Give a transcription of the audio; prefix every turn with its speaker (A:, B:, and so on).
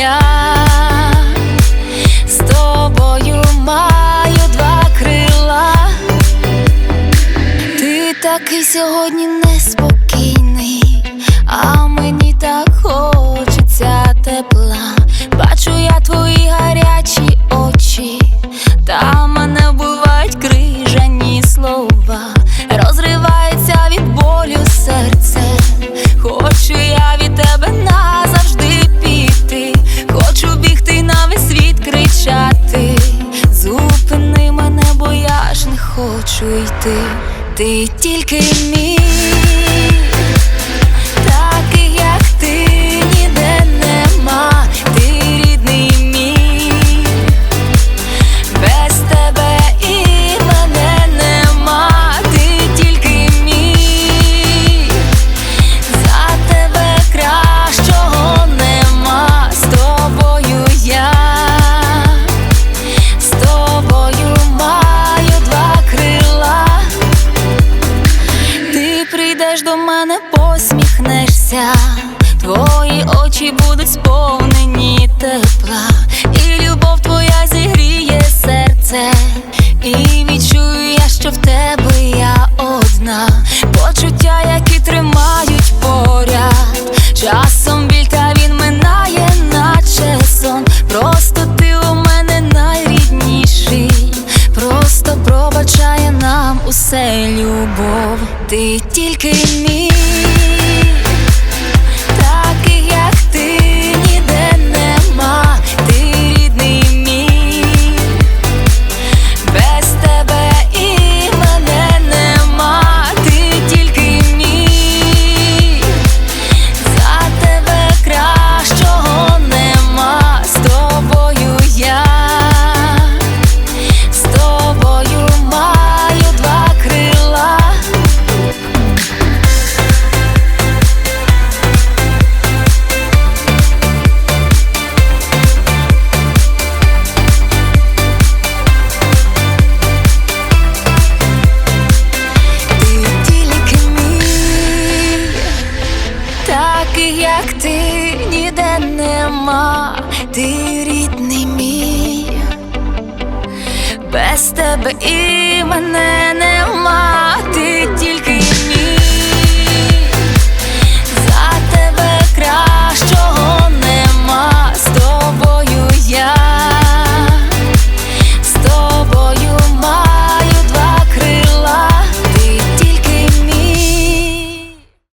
A: я з тобою маю два крила, ти такий сьогодні неспокійний, а мені так хочеться тепла. Бачу я твої гарячі очі. Та мушу йти, ти тільки мій. Посміхнешся. Твої очі будуть сповнені тепла, і любов твоя зігріє серце. І відчую я, що в тебе я одна. Почуття, які тримають поряд. Часом біль та він минає, наче сон. Просто ти у мене найрідніший. Просто пробачає нам усе любов. Ти тільки мій, ти рідний мій, без тебе і мене